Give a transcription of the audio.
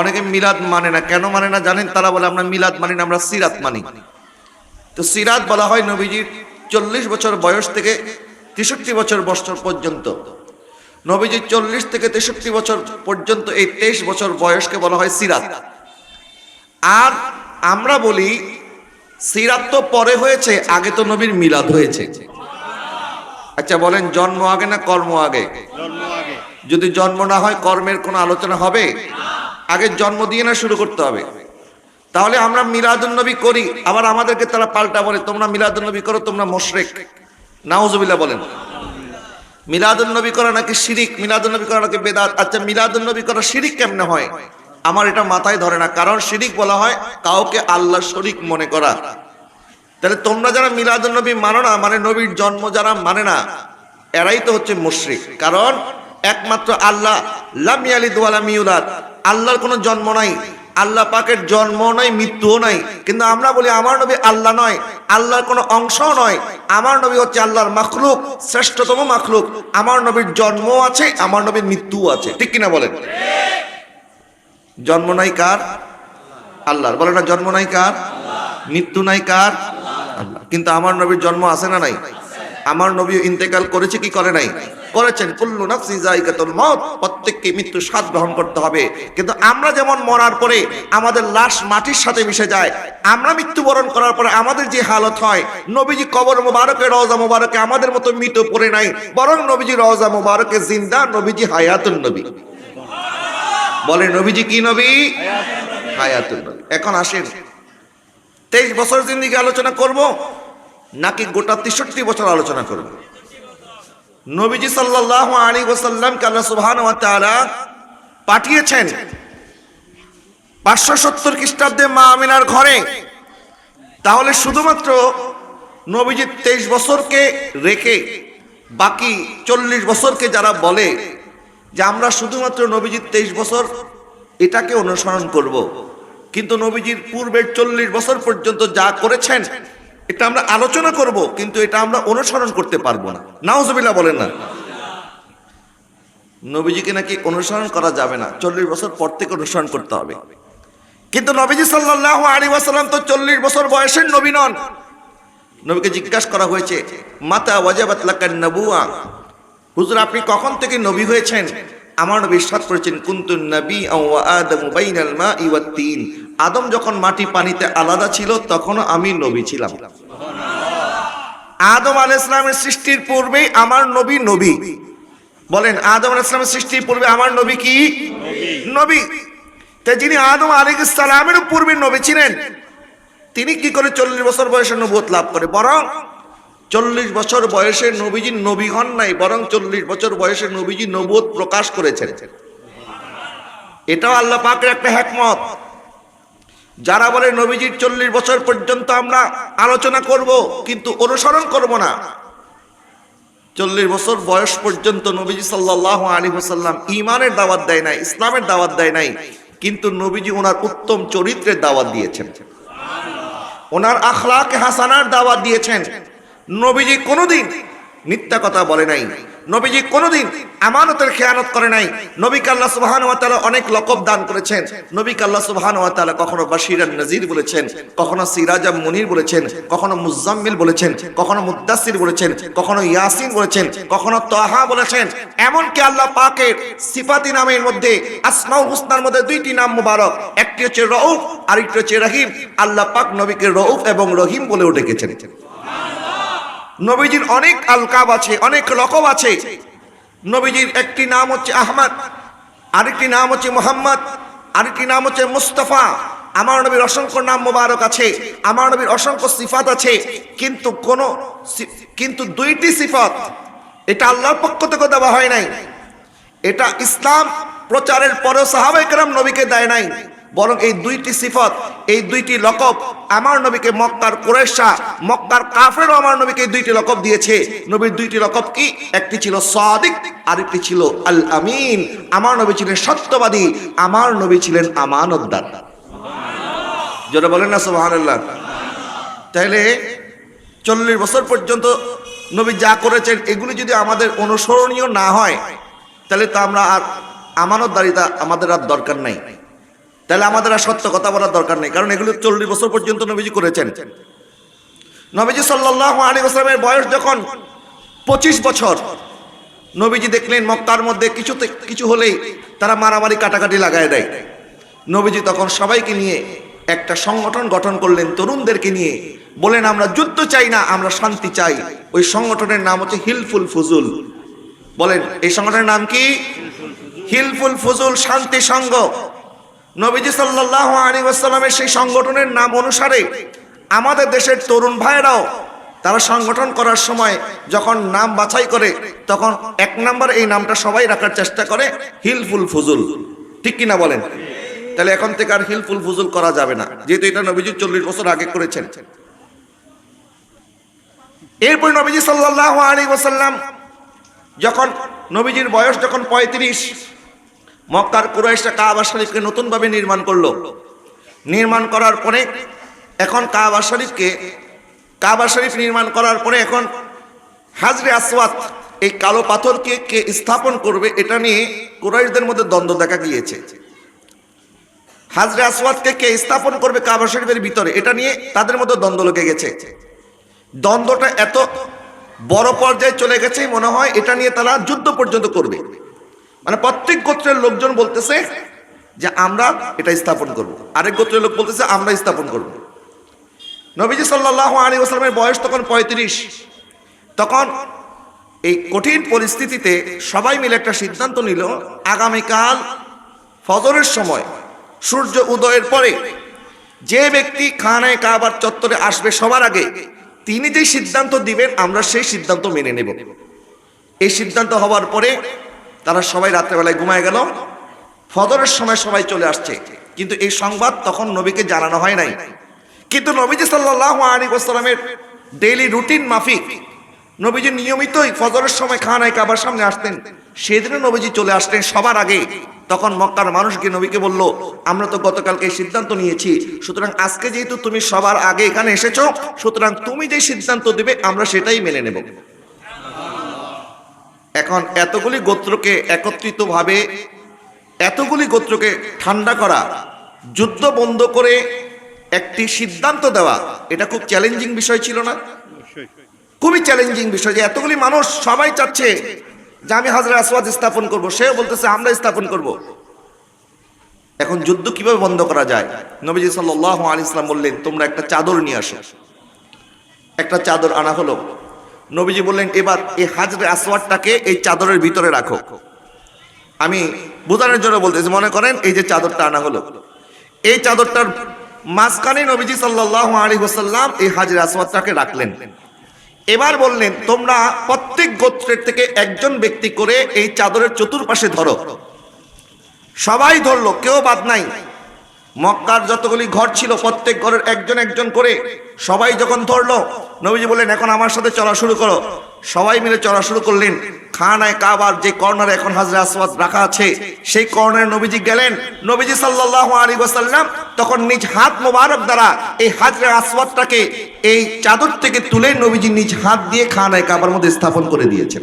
অনেকে মিলাদ মানে না। কেন মানে না জানেন? তারা বলে আমরা মিলাদ মানি না আমরা সিরাত মানি। তো সিরাত বলা হয় নবীজির চল্লিশ বছর বয়স থেকে তেষট্টি বছর বছর পর্যন্ত। নবীজির চল্লিশ থেকে তেষট্টি বছর পর্যন্ত এই তেইশ বছর বয়সকে বলা হয় সিরাত। আর আমরা বলি সিরাত তো পরে হয়েছে আগে তো নবীর মিলাদ হয়েছে। আচ্ছা বলেন জন্ম আগে না কর্ম আগে। যদি জন্ম না হয় কর্মের কোনো আলোচনা হবে? আগে জন্ম দিয়ে না শুরু করতে হবে। তাহলে আমরা মিলাদুন্নবী করি, আবার আমাদেরকে তারা পাল্টা বলে, তোমরা মিলাদুন্নবী করো, তোমরা মোশরেক। নাউজুবিল্লাহ বলেন। মিলাদুন্নবী করা নাকি শিরিক মিলাদুন্নবী করা নাকি বেদাত? আচ্ছা মিলাদুন্নবী করা শিরিক কেমনে হয়? আমার এটা মাথায় ধরে না, কারণ শিরিক বলা হয় কাউকে আল্লাহ শরিক মনে করা। তাহলে তোমরা যারা মিলাদুন্নবী মানো না মানে নবীর জন্ম যারা মানে না, এরাই তো হচ্ছে মুশরিক। কারণ একমাত্র আল্লাহ, লাম ইয়ালিদ ওয়া লাম ইউলাদ। আল্লাহর কোনো জন্ম নাই, আল্লাহ পাকের জন্ম নাই, মৃত্যুও নাই। কিন্তু আমরা বলি আমার নবী আল্লাহ নয়, আল্লাহর কোনো অংশও নয়। আমার নবী হচ্ছে আল্লাহর মাখলুক, শ্রেষ্ঠতম মাখলুক। আমার নবীর জন্ম আছে, আমার নবীর মৃত্যুও আছে। ঠিক কিনা বলেন? জন্ম নাই কার? আল্লাহর। বলে না, জন্ম নাই কার? মৃত্যু নাই কার? আল্লাহ। কিন্তু আমার নবীর জন্ম আছে না নাই? আমার নবী ইন্তেকাল করেছে, কি করে নাই? করেছেন, কুল্লু নাফসি জায়গাতুল মউত প্রত্যেককে মৃত্যু স্বাদ গ্রহণ করতে হবে। কিন্তু আমরা যেমন মরার পরে আমাদের লাশ মাটির সাথে মিশে যায়, আমরা মৃত্যুবরণ করার পরে আমাদের যে হালত হয়, নবীজি কবর মোবারকে, রওজা মোবারকে আমাদের মতো মৃত পড়ে নাই, বরং নবীজি রওজা মোবারকে জিন্দা নবীজি হায়াতুন নবী। বলে নবীজি কি নবী? হায়াতুন নবী। এখন আসেন, তেইশ বছর জিন্দিগি আলোচনা করব, নাকি গোটা তেষট্টি বছর আলোচনা করব? নবীজি সাল্লাল্লাহু আলাইহি ওয়াসাল্লামকে আল্লাহ সুবহানাহু ওয়া তাআলা পাঠিয়েছেন পাঁচশো সত্তর খ্রিস্টাব্দে মা আমিনার ঘরে তাহলে শুধুমাত্র নবীজির তেইশ বছরকে রেখে বাকি চল্লিশ বছরকে যারা বলে যে আমরা শুধুমাত্র নবীজির তেইশ বছর এটাকে অনুসরণ করব। কিন্তু নবীজির পূর্বের চল্লিশ বছর পর্যন্ত যা করেছেন এটা আমরা আলোচনা করব, কিন্তু এটা আমরা অনুসরণ করতে পারব না। নাউজবিল্লা বলেন না। নবীজিকে নাকি অনুসরণ করা যাবে না, চল্লিশ বছর পর থেকে অনুসরণ করতে হবে। কিন্তু নবীজি সাল্লাহ আলী ওয়াসাল্লাম তো চল্লিশ বছর বয়সের নবী নন। নবীকে জিজ্ঞাসা করা হয়েছে, মাতা ওয়াজাবাত লাকান নবুয়া? হুজুর, আপনি কখন থেকে নবী হয়েছেন? আমার নবী সাত করেছেন, কুন্তুন নবী ওয়া আদম বাইনাল মাই ওয়াত তিন। আদম যখন মাটি পানিতে আলাদা ছিল, তখনও আমি নবী ছিলাম। আদম আলাইহিস ইসলামের সৃষ্টির পূর্বেই আমার নবী নবী। বলেন, আদম আলাইহিস ইসলামের সৃষ্টির পূর্বে আমার নবী কি? নবী। তাই যিনি আদম আলাইহিস সালামের পূর্বে নবী ছিলেন, তিনি কি করে চল্লিশ বছর বয়সে নবুয়ত লাভ করে? বরং চল্লিশ বছর বয়সে নবীজি নবী হন নাই, বরং চল্লিশ বছর বয়সে নবীজি নবোধ প্রকাশ করেছেন। এটাও আল্লাহ পাকের একটা হ্যাকমত যারা বলে নবীজির চল্লিশ বছর পর্যন্ত আমরা আলোচনা করব, কিন্তু অনুসরণ করব না। চল্লিশ বছর বয়স পর্যন্ত নবীজি সাল্লাহ আলী হোসাল্লাম ইমানের দাওয়াত দেয় নাই, ইসলামের দাওয়াত দেয় নাই, কিন্তু নবীজি ওনার উত্তম চরিত্রের দাওয়াত দিয়েছেন। ওনার আখলাকে হাসানার দাওয়াত দিয়েছেন। নবীজি কোনোদিন মিথ্যা কথা বলে নাই। নবীজি কোনোদিন আমানতের খেয়ানত করে নাই। নবী কাল্লা সুবহান ওয়া তাআলা অনেক লকব দান করেছেন। নবী কাল্লা সুবহান ওয়া তাআলা কখনো বাশিরান নজির বলেছেন, কখনো সিরাজা মুনির বলেছেন, কখনো মুজাম্মিল বলেছেন, কখনো মুদ্দাসির বলেছেন, কখনো ইয়াসিন বলেছেন, কখনো তাহা বলেছেন। এমনকি আল্লাহ পাকের সিফাতি নামের মধ্যে আসমাউল হুসনার মধ্যে দুইটি নাম মুবারক, একটি হচ্ছে রউফ, আরেকটি হচ্ছে রহিম। আল্লাহ পাক নবীকে রউফ এবং রহিম বলেও ডেকেছেন। নবীজির অনেক আলকাব আছে, অনেক লকব আছে। নবীজির একটি নাম হচ্ছে আহমদ, আরেকটি নাম হচ্ছে মোহাম্মদ, আরেকটি নাম হচ্ছে মুস্তফা। আমার নবীর অসংখ্য নাম মোবারক আছে, আমার নবীর অসংখ্য সিফাত আছে, কিন্তু কোন কিন্তু দুইটি সিফাত, এটা আল্লাহর পক্ষ থেকে দেওয়া হয় নাই। এটা ইসলাম প্রচারের পরেও সাহাবাইকরাম নবীকে দেয় নাই। বরং এই দুইটি সিফত, এই দুইটি লকব আমার নবীকে মক্কার কোরেশা মক্কার কাফেরও আমার নবীকে এই দুইটি লকব দিয়েছে। নবীর দুইটি লকব কি? একটি ছিল সাদিক, আরেকটি ছিল আল আমিন আমার নবী ছিলেন সত্যবাদী, আমার নবী ছিলেন আমানতদার। যেটা বলেন না, সুবহানাল্লাহ। তাহলে চল্লিশ বছর পর্যন্ত নবী যা করেছেন, এগুলি যদি আমাদের অনুসরণীয় না হয় তাহলে তো আমরা আর আমানতদারিতা আমাদের আর দরকার নাই। তাহলে আমাদের আর সত্য কথা বলার দরকার নেই। কারণ এগুলো চল্লিশ বছর পর্যন্ত নবীজি করেছেন। নবীজি সাল্লাহ আলী আসলামের বয়স যখন পঁচিশ বছর, নবীজি দেখলেন মক্কার মধ্যে কিছুতে কিছু হলেই তারা মারামারি কাটাকাটি লাগায় দেয়। নবীজি তখন সবাইকে নিয়ে একটা সংগঠন গঠন করলেন তরুণদেরকে নিয়ে। বলেন, আমরা যুদ্ধ চাই না, আমরা শান্তি চাই। ওই সংগঠনের নাম হচ্ছে হিলফুল ফুজুল। বলেন, এই সংগঠনের নাম কি? হিলফুল ফুজুল শান্তি সংঘ। নবীজি সাল্লাহ আলী আসসালামের সেই সংগঠনের নাম অনুসারে আমাদের দেশের তরুণ ভাইয়েরাও তারা সংগঠন করার সময় যখন নাম বাছাই করে, তখন এক নম্বর এই নামটা সবাই রাখার চেষ্টা করে, হিলফুল ফুজুল। ঠিক কিনা বলেন? তাহলে এখন থেকে আর হিলফুল ফুজুল করা যাবে না, যেহেতু এটা নবীজি চল্লিশ বছর আগে করেছেন। এরপর নবীজি সাল্লাহ আলী ওসাল্লাম যখন নবীজির বয়স যখন পঁয়ত্রিশ মক্কার কুরাইশটা কাবা শরীফকে নতুনভাবে নির্মাণ করল। নির্মাণ করার পরে, এখন কাবা শরীফকে, কাবা শরীফ নির্মাণ করার পরে এখন হাজরে আসওয়াত, এই কালো পাথরকে কে স্থাপন করবে, এটা নিয়ে কুরাইশদের মধ্যে দ্বন্দ্ব দেখা গিয়েছে। হাজরে আসওয়াতকে কে স্থাপন করবে কাবা শরীফের ভিতরে, এটা নিয়ে তাদের মধ্যে দ্বন্দ্ব লেগে গেছে। দ্বন্দ্বটা এত বড় পর্যায়ে চলে গেছে, মনে হয় এটা নিয়ে তারা যুদ্ধ পর্যন্ত করবে। মানে প্রত্যেক গোত্রের লোকজন বলতেছে যে আমরা এটা স্থাপন করব। আরেক গোত্রের লোক বলতেছে, আমরা স্থাপন করব। নবীজি সাল্লাহ আলী আসলামের বয়স তখন পঁয়ত্রিশ। তখন এই কঠিন পরিস্থিতিতে সবাই মিলে একটা সিদ্ধান্ত নিল, আগামীকাল ফজরের সময়, সূর্য উদয়ের পরে যে ব্যক্তি খানায় কাবার চত্বরে আসবে সবার আগে, তিনি যে সিদ্ধান্ত দিবেন, আমরা সেই সিদ্ধান্ত মেনে নেব। এই সিদ্ধান্ত হওয়ার পরে তারা সবাই রাত্রেবেলায় ঘুমায় গেল। ফজরের সময় সবাই চলে আসছে। কিন্তু এই সংবাদ তখন নবীকে জানানো হয় নাই। কিন্তু নবীজি সাল্লাহ আলী ওসালামের ডেইলি রুটিন মাফিক, নবীজি নিয়মিতই ফজরের সময় খানায় কাবার সামনে আসতেন। সেদিনও নবীজি চলে আসতেন সবার আগে। তখন মক্কার মানুষ গিয়ে নবীকে বলল, আমরা তো গতকালকে সিদ্ধান্ত নিয়েছি। সুতরাং আজকে যেহেতু তুমি সবার আগে এখানে এসেছ, সুতরাং তুমি যে সিদ্ধান্ত দিবে, আমরা সেটাই মেনে নেব। এখন এতগুলি গোত্রকে একত্রিতভাবে এতগুলি গোত্রকে ঠান্ডা করা যুদ্ধ বন্ধ করে একটি সিদ্ধান্ত দেওয়া এটা খুব চ্যালেঞ্জিং বিষয় ছিল না? খুবই চ্যালেঞ্জিং বিষয় যে এতগুলি মানুষ সবাই চাচ্ছে যে আমি হাজরা আসওয়াদ স্থাপন করব। সেও বলতেছে আমরা স্থাপন করব। এখন যুদ্ধ কীভাবে বন্ধ করা যায়? নবীজি সাল্লাহ আলী ইসলাম বললেন তোমরা একটা চাদর নিয়ে আসো। একটা চাদর আনা হলো। নবীজি বললেন, এবার এই হাজরে আসওয়াদটাকে এই চাদরের ভিতরে রাখো। আমি বোঝানোর জন্য বলতেছি, মনে করেন এই যে চাদরটা আনা হলো। এই চাদরটার মাঝখানে নবীজি সাল্লাহ আলী হোসাল্লাম এই হাজরে আসওয়াদটাকে রাখলেন। এবার বললেন, তোমরা প্রত্যেক গোত্রের থেকে একজন ব্যক্তি করে এই চাদরের চতুর্পাশে ধরো। সবাই ধরলো, কেউ বাদ নাই। মক্কার যতগুলি ঘর ছিল, প্রত্যেক ঘরের একজন একজন করে সবাই যখন ধরলো, নবীজি বললেন, এখন আমার সাথে চলা শুরু করো। সবাই মিলে চলা শুরু করলেন। খানায় কাবার যে কর্নারে এখন হাজরা আসওয়াদ রাখা আছে, সেই কর্নারে নবীজি গেলেন। নবীজি সাল্লাল্লাহু আলাইহি ওয়াসাল্লাম তখন নিজ হাত মোবারক দ্বারা এই হাজরা আসওয়াদটাকে এই চাদর থেকে তুলে নবীজি নিজ হাত দিয়ে খানায় কাবার মধ্যে স্থাপন করে দিয়েছেন।